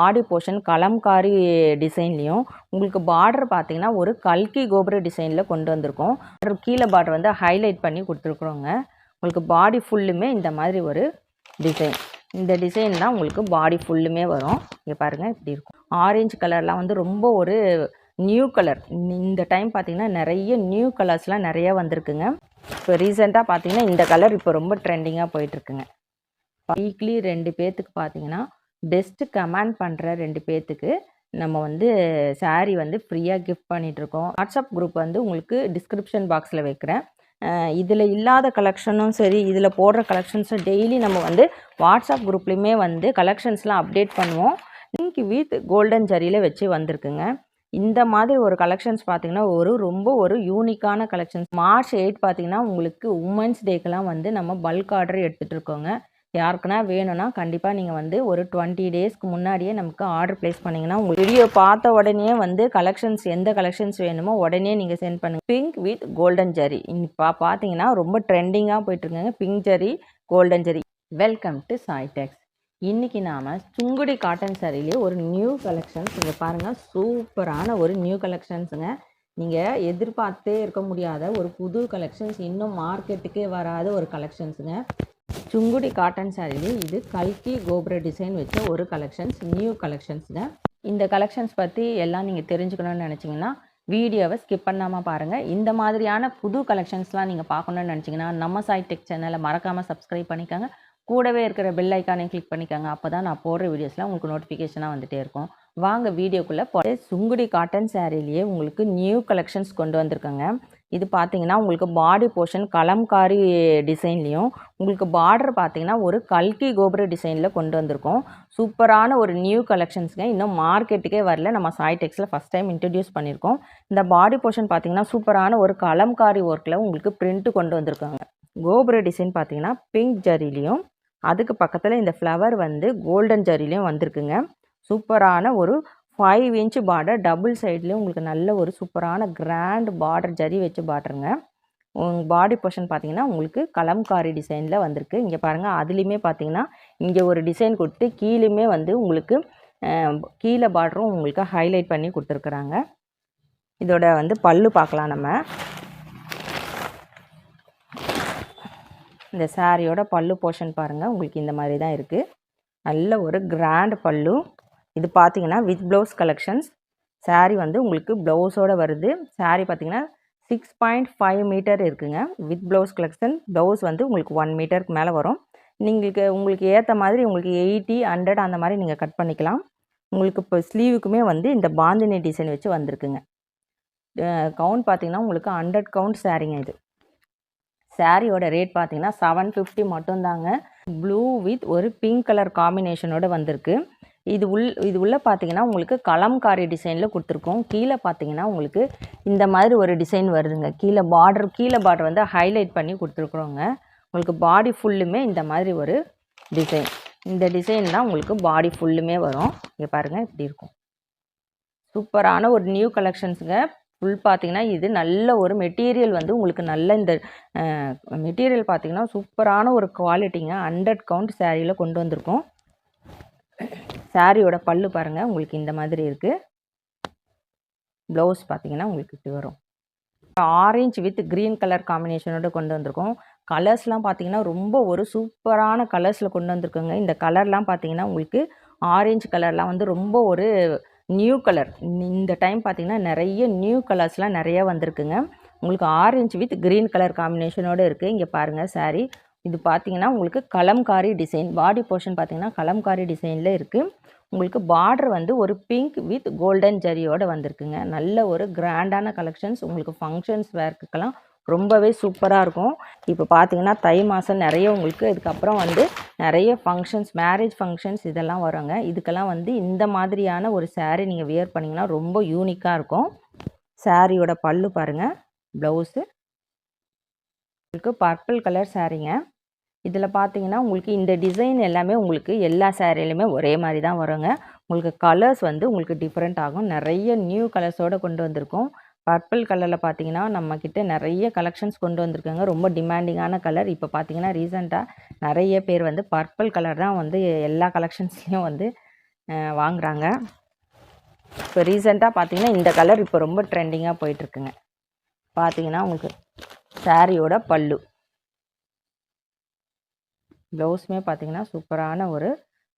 பாடி portion Kalamkari டிசைன்லேயும் உங்களுக்கு border பார்த்தீங்கன்னா ஒரு கல்கி கோபுர டிசைனில் கொண்டு வந்திருக்கோம். அப்புறம் கீழே பார்டர் வந்து ஹைலைட் பண்ணி கொடுத்துருக்குறோங்க. உங்களுக்கு பாடி ஃபுல்லுமே இந்த மாதிரி ஒரு டிசைன் இந்த டிசைன் தான் உங்களுக்கு பாடி ஃபுல்லுமே வரும். இங்கே பாருங்கள் இப்படி இருக்கும். ஆரஞ்சு கலர்லாம் வந்து ரொம்ப ஒரு நியூ கலர் இந்த டைம் பார்த்தீங்கன்னா நிறைய நியூ கலர்ஸ்லாம் நிறையா வந்திருக்குங்க. இப்போ ரீசெண்டாக பார்த்தீங்கன்னா இந்த கலர் இப்போ ரொம்ப ட்ரெண்டிங்காக போயிட்டுருக்குங்க வீக்லி ரெண்டு பேர்த்துக்கு பார்த்தீங்கன்னா பெஸ்ட்டு கமெண்ட் பண்ணுற ரெண்டு பேர்த்துக்கு நம்ம வந்து saree வந்து ஃப்ரீயாக கிஃப்ட் பண்ணிகிட்ருக்கோம் வாட்ஸ்அப் குரூப் வந்து உங்களுக்கு டிஸ்கிரிப்ஷன் பாக்ஸில் வைக்கிறேன். இதில் இல்லாத கலெக்ஷனும் சரி இதில் போடுற கலெக்ஷன்ஸும் டெய்லி நம்ம வந்து வாட்ஸ்அப் குரூப்லேயுமே வந்து கலெக்ஷன்ஸ்லாம் அப்டேட் பண்ணுவோம். லிங்க் வித் கோல்டன் ஜரியில் வச்சு வந்திருக்குங்க. இந்த மாதிரி ஒரு கலெக்ஷன்ஸ் பார்த்தீங்கன்னா ஒரு ரொம்ப ஒரு யூனிக்கான கலெக்ஷன்ஸ் மார்ச் எயிட் பார்த்திங்கன்னா உங்களுக்கு உமன்ஸ் டேக்கெலாம் வந்து நம்ம பல்க் ஆர்டர் எடுத்துகிட்டு இருக்கோங்க யாருக்குன்னா வேணும்னா கண்டிப்பாக நீங்கள் வந்து ஒரு டுவெண்ட்டி டேஸ்க்கு முன்னாடியே நமக்கு ஆர்டர் ப்ளேஸ் பண்ணிங்கன்னா உங்கள் வீடியோ பார்த்த உடனே வந்து கலெக்ஷன்ஸ் எந்த கலெக்ஷன்ஸ் வேணுமோ உடனே நீங்கள் சென்ட் பண்ணுங்கள் பிங்க் வித் கோல்டன் ஜரி இப்போ பார்த்தீங்கன்னா ரொம்ப ட்ரெண்டிங்காக போயிட்டுருக்குங்க. Pink zari golden zari welcome to Saitex இன்றைக்கி நாம் சுங்குடி காட்டன் சாரிலேயே ஒரு நியூ கலெக்ஷன்ஸ் இங்கே பாருங்கள் சூப்பரான ஒரு நியூ கலெக்ஷன்ஸுங்க நீங்கள் எதிர்பார்த்தே இருக்க முடியாத ஒரு புது கலெக்ஷன்ஸ் இன்னும் மார்க்கெட்டுக்கே வராத ஒரு கலெக்ஷன்ஸுங்க சுங்குடி காட்டன் சாரிலே இது கல்கி கோபுர டிசைன் வச்ச ஒரு கலெக்ஷன்ஸ் நியூ கலெக்ஷன்ஸ் தான் இந்த கலெக்ஷன்ஸ் பற்றி எல்லாம் நீங்கள் தெரிஞ்சுக்கணும்னு நினச்சிங்கன்னா வீடியோவை ஸ்கிப் பண்ணாமல் பாருங்கள் இந்த மாதிரியான புது கலெக்ஷன்ஸ்லாம் நீங்கள் பார்க்கணுன்னு நினச்சிங்கன்னா நம்ம சாய் டெக் சேனலை மறக்காமல் சப்ஸ்கிரைப் பண்ணிக்கோங்க. கூடவே இருக்கிற பெல் ஐக்கானையும் கிளிக் பண்ணிக்கோங்க. அப்போ தான் நான் போடுற வீடியோஸ்லாம் உங்களுக்கு நோட்டிஃபிகேஷனாக வந்துகிட்டே இருக்கும். வாங்க வீடியோக்குள்ளே போட சுங்குடி காட்டன் சாரிலேயே உங்களுக்கு நியூ கலெக்ஷன்ஸ் கொண்டு வந்திருக்கோங்க. இது பார்த்தீங்கன்னா உங்களுக்கு பாடி போர்ஷன் கலம்காரி டிசைன்லேயும் உங்களுக்கு பார்டர் பார்த்தீங்கன்னா ஒரு கல்கி கோபுர டிசைனில் கொண்டு வந்திருக்கோம். சூப்பரான ஒரு நியூ கலெக்ஷன்ஸுங்க இன்னும் மார்க்கெட்டுக்கே வரல. நம்ம சாய்டெக்ஸில் ஃபஸ்ட் டைம் இன்ட்ரடியூஸ் பண்ணியிருக்கோம். இந்த பாடி போர்ஷன் பார்த்தீங்கன்னா சூப்பரான ஒரு கலம்காரி ஒர்க்கில் உங்களுக்கு பிரிண்ட்டு கொண்டு வந்திருக்காங்க. கோபுர டிசைன் பார்த்தீங்கன்னா பிங்க் ஜரிலையும் அதுக்கு பக்கத்தில் இந்த ஃப்ளவர் வந்து கோல்டன் ஜரிலையும் வந்திருக்குங்க. சூப்பரான ஒரு ஃபைவ் இன்ச் பார்டர் டபுள் சைட்லேயும் உங்களுக்கு நல்ல ஒரு சூப்பரான கிராண்ட் பார்டர் ஜரி வச்சு பார்டருங்க பாடி போர்ஷன் பார்த்தீங்கன்னா உங்களுக்கு கலம்காரி டிசைனில் வந்திருக்கு. இங்கே பாருங்கள் அதுலேயுமே பார்த்தீங்கன்னா இங்கே ஒரு டிசைன் கொடுத்து கீழேயுமே வந்து உங்களுக்கு கீழே பார்டரும் உங்களுக்கு ஹைலைட் பண்ணி கொடுத்துருக்குறாங்க. இதோட வந்து பல்லு பார்க்கலாம் நம்ம. இந்த சாரியோட பல்லு போர்ஷன் பாருங்கள் உங்களுக்கு இந்த மாதிரி தான் இருக்குது நல்ல ஒரு கிராண்ட் பல்லு. இது பார்த்தீங்கன்னா வித் ப்ளவுஸ் கலெக்ஷன்ஸ் சாரீ வந்து உங்களுக்கு ப்ளவுஸோடு வருது. சாரீ பார்த்தீங்கன்னா சிக்ஸ் பாயிண்ட் ஃபைவ் மீட்டர் இருக்குங்க. வித் ப்ளவுஸ் கலெக்ஷன் ப்ளவுஸ் வந்து உங்களுக்கு ஒன் மீட்டருக்கு மேலே வரும். நீங்கள் உங்களுக்கு ஏற்ற மாதிரி உங்களுக்கு எயிட்டி ஹண்ட்ரட் அந்த மாதிரி நீங்கள் கட் பண்ணிக்கலாம். உங்களுக்கு இப்போ ஸ்லீவுக்குமே வந்து இந்த பாந்தினி டிசைன் வச்சு வந்திருக்குங்க. கவுண்ட் பார்த்தீங்கன்னா உங்களுக்கு ஹண்ட்ரட் கவுண்ட் சாரீங்க இது. சாரியோட ரேட் பார்த்தீங்கன்னா செவன் ஃபிஃப்டி மட்டும்தாங்க. ப்ளூ வித் ஒரு பிங்க் கலர் காம்பினேஷனோட வந்திருக்கு. இது உள் இது உள்ளே பார்த்தீங்கன்னா உங்களுக்கு கலம்காரி டிசைனில் கொடுத்துருக்கோம். கீழே பார்த்தீங்கன்னா உங்களுக்கு இந்த மாதிரி ஒரு டிசைன் வருதுங்க. கீழே பார்டர் கீழே பார்டர் வந்து ஹைலைட் பண்ணி கொடுத்துருக்குறோங்க. உங்களுக்கு பாடி ஃபுல்லுமே இந்த மாதிரி ஒரு டிசைன் இந்த டிசைன் தான் உங்களுக்கு பாடி ஃபுல்லுமே வரும். இங்கே பாருங்கள் இப்படி இருக்கும். சூப்பரான ஒரு நியூ கலெக்ஷன்ஸுங்க ஃபுல் பார்த்தீங்கன்னா இது நல்ல ஒரு மெட்டீரியல் வந்து உங்களுக்கு நல்ல இந்த மெட்டீரியல் பார்த்தீங்கன்னா சூப்பரான ஒரு குவாலிட்டிங்க ஹண்ட்ரட் கவுண்ட் சேரீயில் கொண்டு வந்திருக்கோம். சாரியோட பல்லு பாருங்கள் உங்களுக்கு இந்த மாதிரி இருக்குது ப்ளவுஸ் பார்த்தீங்கன்னா உங்களுக்கு இப்படி வரும். ஆரஞ்சு வித் க்ரீன் கலர் காம்பினேஷனோட கொண்டு வந்திருக்கோம். கலர்ஸ்லாம் பார்த்தீங்கன்னா ரொம்ப ஒரு சூப்பரான கலர்ஸில் கொண்டு வந்திருக்கோங்க. இந்த கலர்லாம் பார்த்தீங்கன்னா உங்களுக்கு ஆரஞ்சு கலர்லாம் வந்து ரொம்ப ஒரு நியூ கலர் இந்த டைம் பார்த்தீங்கன்னா நிறைய நியூ கலர்ஸ்லாம் நிறைய வந்திருக்குங்க. உங்களுக்கு ஆரஞ்சு வித் க்ரீன் கலர் காம்பினேஷனோட இருக்குது இங்கே பாருங்கள் சாரீ இது பார்த்தீங்கன்னா உங்களுக்கு கலம்காரி டிசைன் பாடி போர்ஷன் பார்த்தீங்கன்னா கலம்காரி டிசைனில் இருக்குது உங்களுக்கு பார்டர் வந்து ஒரு பிங்க் வித் கோல்டன் ஜரியோடு வந்திருக்குங்க. நல்ல ஒரு கிராண்டான கலெக்ஷன்ஸ் உங்களுக்கு ஃபங்க்ஷன்ஸ் வேர்க்குக்கெல்லாம் ரொம்பவே சூப்பராக இருக்கும். இப்போ பார்த்தீங்கன்னா தை மாதம் நிறைய உங்களுக்கு இதுக்கப்புறம் வந்து நிறைய ஃபங்க்ஷன்ஸ் மேரேஜ் ஃபங்க்ஷன்ஸ் இதெல்லாம் வருங்க. இதுக்கெல்லாம் வந்து இந்த மாதிரியான ஒரு சேரீ நீங்கள் வியர் பண்ணிங்கன்னா ரொம்ப யூனிக்காக இருக்கும். சாரியோட பல்லு பாருங்கள் ப்ளவுஸு உங்களுக்கு பர்பிள் கலர் சாரீங்க இதில் பார்த்தீங்கன்னா உங்களுக்கு இந்த டிசைன் எல்லாமே உங்களுக்கு எல்லா சேரீலையுமே ஒரே மாதிரி தான் வருங்க. உங்களுக்கு கலர்ஸ் வந்து உங்களுக்கு டிஃப்ரெண்ட் ஆகும். நிறைய நியூ கலர்ஸோடு கொண்டு வந்திருக்கோம். பர்பிள் கலரில் பார்த்தீங்கன்னா நம்மக்கிட்ட நிறைய கலெக்ஷன்ஸ் கொண்டு வந்திருக்காங்க. ரொம்ப டிமாண்டிங்கான கலர் இப்போ பார்த்தீங்கன்னா ரீசெண்டாக நிறைய பேர் வந்து பர்பிள் கலர் தான் வந்து எல்லா கலெக்ஷன்ஸ்லேயும் வந்து வாங்குறாங்க. இப்போ ரீசெண்டாக பார்த்தீங்கன்னா இந்த கலர் இப்போ ரொம்ப ட்ரெண்டிங்காக போயிட்டுருக்குங்க பார்த்தீங்கன்னா உங்களுக்கு சாரியோட பல்லு. ப்ளவுஸுமே பார்த்தீங்கன்னா சூப்பரான ஒரு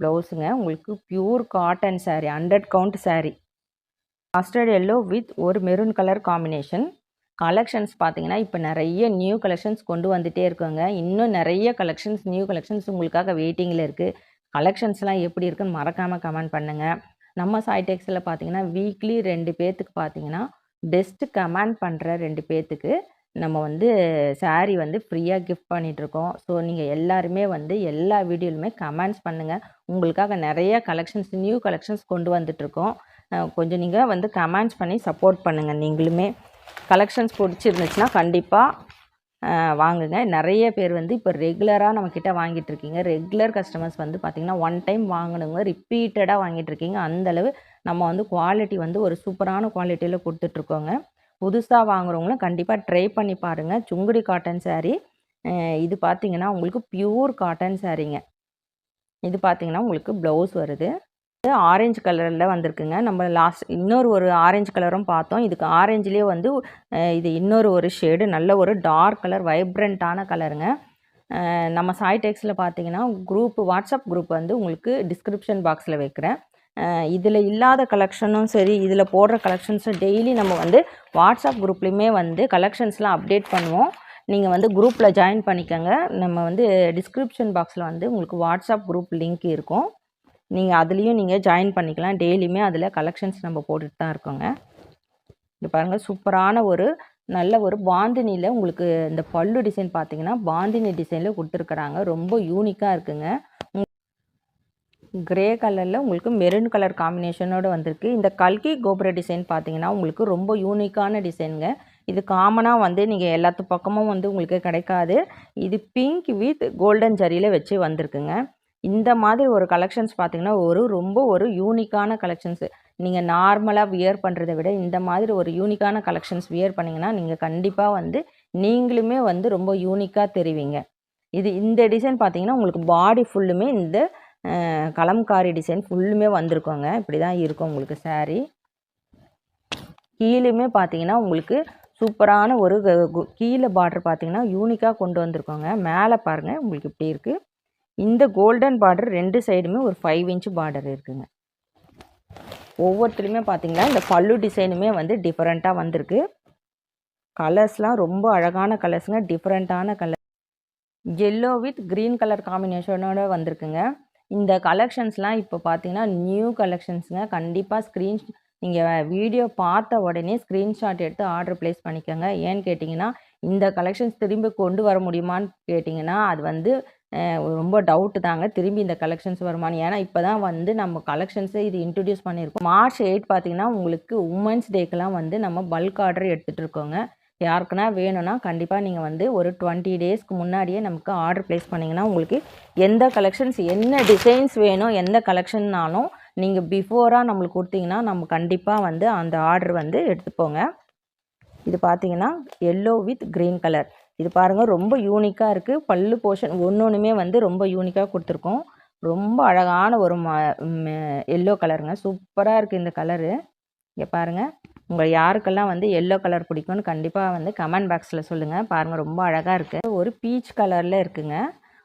ப்ளவுஸுங்க உங்களுக்கு pure cotton sari hundred count sari mustard yellow with ஒரு மெரூன் கலர் காம்பினேஷன் கலெக்ஷன்ஸ் பார்த்தீங்கன்னா இப்போ நிறைய நியூ கலெக்ஷன்ஸ் கொண்டு வந்துகிட்டே இருக்காங்க. இன்னும் நிறைய கலெக்ஷன்ஸ் நியூ கலெக்ஷன்ஸ் உங்களுக்காக வெயிட்டிங்கில் இருக்குது கலெக்ஷன்ஸ்லாம் எப்படி இருக்குன்னு மறக்காமல் கமெண்ட் பண்ணுங்கள் நம்ம சாய்டெக்ஸில் பார்த்தீங்கன்னா வீக்லி ரெண்டு பேர்த்துக்கு பார்த்தீங்கன்னா பெஸ்ட்டு கமெண்ட் பண்ணுற ரெண்டு பேர்த்துக்கு நம்ம வந்து saree வந்து ஃப்ரீயாக கிஃப்ட் பண்ணிகிட்ருக்கோம் ஸோ நீங்கள் எல்லாருமே வந்து எல்லா வீடியோலுமே கமெண்ட்ஸ் பண்ணுங்கள் உங்களுக்காக நிறைய கலெக்ஷன்ஸ் நியூ கலெக்ஷன்ஸ் கொண்டு வந்துட்ருக்கோம் கொஞ்சம் நீங்கள் வந்து கமெண்ட்ஸ் பண்ணி சப்போர்ட் பண்ணுங்கள் நீங்களுமே. கலெக்ஷன்ஸ் பிடிச்சிருந்துச்சுன்னா கண்டிப்பாக வாங்குங்க. நிறைய பேர் வந்து இப்போ ரெகுலராக நம்மக்கிட்ட வாங்கிட்டு இருக்கீங்க ரெகுலர் கஸ்டமர்ஸ் வந்து பார்த்திங்கன்னா ஒன் டைம் வாங்கினவங்க ரிப்பீட்டடாக வாங்கிட்டு இருக்கீங்க அந்தளவு நம்ம வந்து குவாலிட்டி வந்து ஒரு சூப்பரான குவாலிட்டியில் கொடுத்துட்ருக்கோங்க புதுசாக வாங்குறவங்களும் கண்டிப்பாக ட்ரை பண்ணி பாருங்கள் சுங்குடி காட்டன் சாரீ இது பார்த்தீங்கன்னா உங்களுக்கு பியூர் காட்டன் சாரீங்க இது பார்த்தீங்கன்னா உங்களுக்கு ப்ளவுஸ் வருது. இது ஆரஞ்சு கலரில் வந்திருக்குங்க. நம்ம லாஸ்ட் இன்னொரு ஒரு ஆரஞ்சு கலரும் பார்த்தோம். இதுக்கு ஆரஞ்சுலேயே வந்து இது இன்னொரு ஒரு ஷேடு நல்ல ஒரு டார்க் கலர் வைப்ரண்ட்டான கலருங்க நம்ம சாய்டெக்ஸில் பார்த்தீங்கன்னா குரூப் வாட்ஸ்அப் குரூப் வந்து உங்களுக்கு டிஸ்கிரிப்ஷன் பாக்ஸில் வைக்கிறேன். இதில் இல்லாத கலெக்ஷனும் சரி இதில் போடுற கலெக்ஷன்ஸும் டெய்லி நம்ம வந்து வாட்ஸ்அப் குரூப்லேயுமே வந்து கலெக்ஷன்ஸ்லாம் அப்டேட் பண்ணுவோம். நீங்கள் வந்து குரூப்பில் ஜாயின் பண்ணிக்கோங்க. நம்ம வந்து டிஸ்கிரிப்ஷன் பாக்ஸில் வந்து உங்களுக்கு வாட்ஸ்அப் குரூப் லிங்க் இருக்கும். நீங்கள் அதுலேயும் நீங்கள் ஜாயின் பண்ணிக்கலாம். டெய்லியுமே அதில் கலெக்ஷன்ஸ் நம்ம போட்டுட்டு தான் இருக்கோங்க. இது பாருங்கள் சூப்பரான ஒரு நல்ல ஒரு பாந்தினியில் உங்களுக்கு இந்த பல்லு டிசைன் பார்த்தீங்கன்னா பாந்தினி டிசைனில் கொடுத்துருக்குறாங்க. ரொம்ப யூனிக்காக இருக்குங்க. கிரே கலரில் உங்களுக்கு மெரூன் கலர் காம்பினேஷனோடு வந்திருக்கு. இந்த கல்கி கோபுர டிசைன் பார்த்தீங்கன்னா உங்களுக்கு ரொம்ப யூனிக்கான டிசைனுங்க இது காமனாக வந்து நீங்கள் எல்லாத்து பக்கமும் வந்து உங்களுக்கு கிடைக்காது. இது பிங்க் வித் கோல்டன் ஜரியில் வச்சு வந்திருக்குங்க. இந்த மாதிரி ஒரு கலெக்ஷன்ஸ் பார்த்தீங்கன்னா ஒரு ரொம்ப ஒரு யூனிக்கான கலெக்ஷன்ஸு நீங்கள் நார்மலாக வியர் பண்ணுறதை விட இந்த மாதிரி ஒரு யூனிக்கான கலெக்ஷன்ஸ் வியர் பண்ணிங்கன்னா நீங்கள் கண்டிப்பாக வந்து நீங்களுமே வந்து ரொம்ப யூனிக்காக தெரிவிங்க. இது இந்த டிசைன் பார்த்தீங்கன்னா உங்களுக்கு பாடி ஃபுல்லுமே இந்த கலம்காரி டிசைன் ஃபுல்லுமே வந்திருக்கோங்க. இப்படி தான் இருக்கும் உங்களுக்கு saree. கீழேயுமே பார்த்தீங்கன்னா உங்களுக்கு சூப்பரான ஒரு க- கு- கீழே பார்டர் பார்த்தீங்கன்னா யூனிக்காக கொண்டு வந்திருக்கோங்க. மேலே பாருங்கள் உங்களுக்கு இப்படி இருக்குது இந்த கோல்டன் பார்டர் ரெண்டு சைடுமே ஒரு ஃபைவ் இன்ச் பார்டர் இருக்குங்க. ஒவ்வொருத்தருமே பார்த்தீங்கன்னா இந்த பல்லு டிசைனுமே வந்து டிஃப்ரெண்ட்டாக வந்திருக்கு. கலர்ஸ்லாம் ரொம்ப அழகான கலர்ஸுங்க டிஃப்ரெண்ட்டான colour yellow with green colour காம்பினேஷனோட வந்திருக்குங்க. இந்த கலெக்ஷன்ஸ்லாம் இப்போ பார்த்தீங்கன்னா நியூ கலெக்ஷன்ஸுங்க கண்டிப்பாக ஸ்க்ரீன் நீங்கள் வீடியோ பார்த்த உடனே ஸ்க்ரீன்ஷாட் எடுத்து ஆர்டர் ப்ளேஸ் பண்ணிக்கோங்க. ஏன்னு கேட்டிங்கன்னா இந்த கலெக்ஷன்ஸ் திரும்பி கொண்டு வர முடியுமான்னு கேட்டிங்கன்னா அது வந்து ரொம்ப டவுட்டு தாங்க. திரும்பி இந்த கலெக்ஷன்ஸ் வருமான்னு. ஏன்னா இப்போ தான் வந்து நம்ம கலெக்ஷன்ஸை இது இன்ட்ரடியூஸ் பண்ணியிருக்கோம். மார்ச் எயிட் பார்த்தீங்கன்னா உங்களுக்கு உமன்ஸ் டேக்கெலாம் வந்து நம்ம பல்க் ஆர்டர் எடுத்துகிட்டு இருக்கோங்க. யாருக்குன்னா வேணும்னா கண்டிப்பாக நீங்கள் வந்து ஒரு டுவெண்ட்டி டேஸ்க்கு முன்னாடியே நமக்கு ஆர்டர் ப்ளேஸ் பண்ணிங்கன்னா உங்களுக்கு எந்த கலெக்ஷன்ஸ் என்ன டிசைன்ஸ் வேணும் எந்த கலெக்ஷன்னாலும் நீங்கள் பிஃபோராக நம்மளுக்கு கொடுத்தீங்கன்னா நம்ம கண்டிப்பாக வந்து அந்த ஆர்டர் வந்து எடுத்துப்போங்க இது பார்த்தீங்கன்னா எல்லோ வித் க்ரீன் கலர் இது பாருங்கள் ரொம்ப யூனிக்காக இருக்குது பல்லு போர்ஷன் ஒன்று ஒன்றுமே வந்து ரொம்ப யூனிக்காக கொடுத்துருக்கோம். ரொம்ப அழகான ஒரு எல்லோ கலருங்க சூப்பராக இருக்குது இந்த கலரு இங்கே பாருங்கள் உங்கள் யாருக்கெல்லாம் வந்து எல்லோ கலர் பிடிக்கும்னு கண்டிப்பாக வந்து கமெண்ட் பாக்ஸில் சொல்லுங்கள் பாருங்கள் ரொம்ப அழகாக இருக்குது ஒரு பீச் கலரில் இருக்குங்க.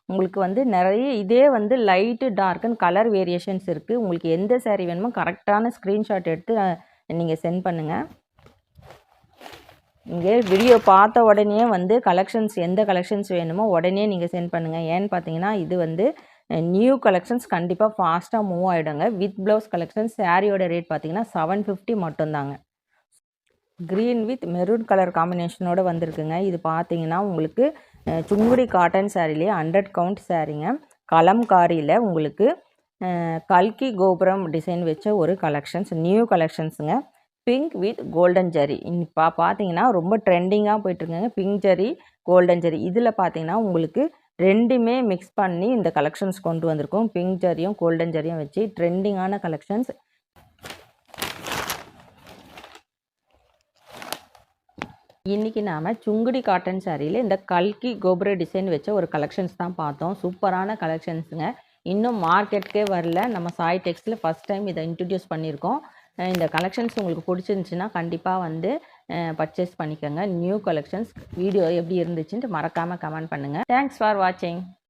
உங்களுக்கு வந்து நிறைய இதே வந்து லைட்டு டார்க்குன்னு கலர் வேரியேஷன்ஸ் இருக்குது உங்களுக்கு எந்த சேரீ வேணுமோ கரெக்டான ஸ்க்ரீன்ஷாட் எடுத்து நீங்கள் சென்ட் பண்ணுங்கள் இங்கே வீடியோ பார்த்த உடனே வந்து கலெக்ஷன்ஸ் எந்த கலெக்ஷன்ஸ் வேணுமோ உடனே நீங்கள் சென்ட் பண்ணுங்கள் ஏன்னு பார்த்தீங்கன்னா இது வந்து நியூ கலெக்ஷன்ஸ் கண்டிப்பாக ஃபாஸ்ட்டாக மூவ் ஆகிடுங்க வித் ப்ளவுஸ் கலெக்ஷன்ஸ் சாரியோட ரேட் பார்த்தீங்கன்னா செவன் ஃபிஃப்டி மட்டும்தாங்க. க்ரீன் வித் மெரூன் கலர் காம்பினேஷனோடு வந்திருக்குங்க. இது பார்த்தீங்கன்னா உங்களுக்கு சுங்குடி காட்டன் சாரிலேயே ஹண்ட்ரட் கவுண்ட் சாரீங்க கலம்காரியில் உங்களுக்கு கல்கி கோபுரம் டிசைன் வச்ச ஒரு கலெக்ஷன்ஸ் நியூ கலெக்ஷன்ஸுங்க பிங்க் வித் கோல்டன் ஜரி இப்போ பார்த்தீங்கன்னா ரொம்ப ட்ரெண்டிங்காக போயிட்டுருக்குங்க. பிங்க் ஜரி கோல்டன் ஜரி இதில் பார்த்தீங்கன்னா உங்களுக்கு ரெண்டுமே மிக்ஸ் பண்ணி இந்த கலெக்ஷன்ஸ் கொண்டு வந்திருக்கோம். பிங்க் ஜரியும் கோல்டன் ஜரியும் வச்சு ட்ரெண்டிங்கான கலெக்ஷன்ஸ் இன்றைக்கி நாம் சுங்குடி காட்டன் சாரியில் இந்த கல்கி கோபுர டிசைன் வச்ச ஒரு கலெக்ஷன்ஸ் தான் பார்த்தோம். சூப்பரான கலெக்ஷன்ஸுங்க இன்னும் மார்க்கெட்டுக்கே வரல. நம்ம சாய் டெக்ஸில் ஃபஸ்ட் டைம் இதை இன்ட்ரடியூஸ் பண்ணியிருக்கோம். இந்த கலெக்ஷன்ஸ் உங்களுக்கு பிடிச்சிருந்துச்சின்னா கண்டிப்பாக வந்து பர்ச்சேஸ் பண்ணிக்கோங்க. நியூ கலெக்ஷன்ஸ் வீடியோ எப்படி இருந்துச்சுன்ட்டு மறக்காமல் கமெண்ட் பண்ணுங்கள் தேங்க்ஸ் ஃபார் வாட்சிங்